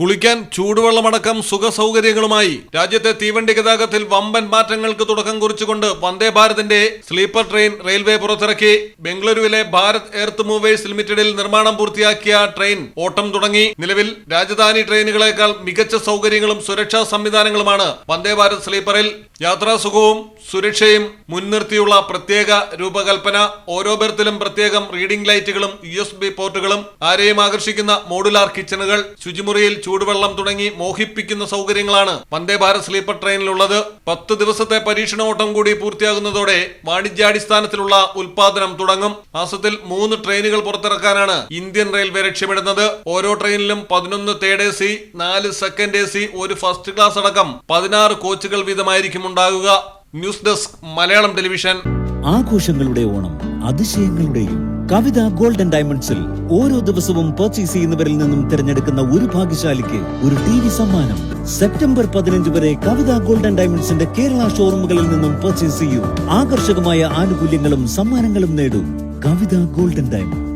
കുളിക്കാൻ ചൂടുവെള്ളമടക്കം സുഖ സൗകര്യങ്ങളുമായി രാജ്യത്തെ തീവണ്ടി ഗതാഗതത്തിൽ വമ്പൻ മാറ്റങ്ങൾക്ക് തുടക്കം കുറിച്ചുകൊണ്ട് വന്ദേ ഭാരതിന്റെ സ്ലീപ്പർ ട്രെയിൻ റെയിൽവേ പുറത്തിറക്കി. ബംഗളൂരുവിലെ ഭാരത് എർത്ത് മൂവേഴ്സ് ലിമിറ്റഡിൽ നിർമ്മാണം പൂർത്തിയാക്കിയ ട്രെയിൻ ഓട്ടം തുടങ്ങി. നിലവിൽ രാജധാനി ട്രെയിനുകളേക്കാൾ മികച്ച സൗകര്യങ്ങളും സുരക്ഷാ സംവിധാനങ്ങളുമാണ് വന്ദേ ഭാരത് സ്ലീപ്പറിൽ. യാത്രാസുഖവും സുരക്ഷയും മുൻനിർത്തിയുള്ള പ്രത്യേക രൂപകൽപ്പന ഓരോ ബെർത്തിലും പ്രത്യേകം റീഡിംഗ് ലൈറ്റുകളും യു എസ് ബി പോർട്ടുകളും ആരെയും ആകർഷിക്കുന്ന മോഡുലാർ കിച്ചണുകൾ ശുചിമുറിയിൽ ചൂടുവെള്ളം തുടങ്ങി മോഹിപ്പിക്കുന്ന സൗകര്യങ്ങളാണ് വന്ദേ ഭാരത് സ്ലീപ്പർ ട്രെയിനിലുള്ളത്. പത്ത് ദിവസത്തെ പരീക്ഷണ ഓട്ടം കൂടി പൂർത്തിയാകുന്നതോടെ വാണിജ്യാടിസ്ഥാനത്തിലുള്ള ഉൽപാദനം തുടങ്ങും. മാസത്തിൽ മൂന്ന് ട്രെയിനുകൾ പുറത്തിറക്കാനാണ് ഇന്ത്യൻ റെയിൽവേ ലക്ഷ്യമിടുന്നത്. ഓരോ ട്രെയിനിലും പതിനൊന്ന് തേർഡ് എ സി നാല് സെക്കൻഡ് എ സി ഒരു ഫസ്റ്റ് ക്ലാസ് അടക്കം പതിനാറ് കോച്ചുകൾ വീതമായിരിക്കും ഉണ്ടാകുക. News desk Malayalam television. ആഘോഷങ്ങളുടെ ഓണം അതിശയങ്ങളുടെയും കവിത ഗോൾഡൻ ഡയമണ്ട്സിൽ ഓരോ ദിവസവും പർച്ചേസ് ചെയ്യുന്നവരിൽ നിന്നും തിരഞ്ഞെടുക്കുന്ന ഒരു ഭാഗ്യശാലിക്ക് ഒരു ടി വി സമ്മാനം. സെപ്റ്റംബർ പതിനഞ്ച് വരെ കവിത ഗോൾഡൻ ഡയമണ്ട്സിന്റെ കേരള ഷോറൂമുകളിൽ നിന്നും പർച്ചേസ് ചെയ്യൂ. ആകർഷകമായ ആനുകൂല്യങ്ങളും സമ്മാനങ്ങളും നേടൂ. കവിത ഗോൾഡൻ ഡയമണ്ട്സ്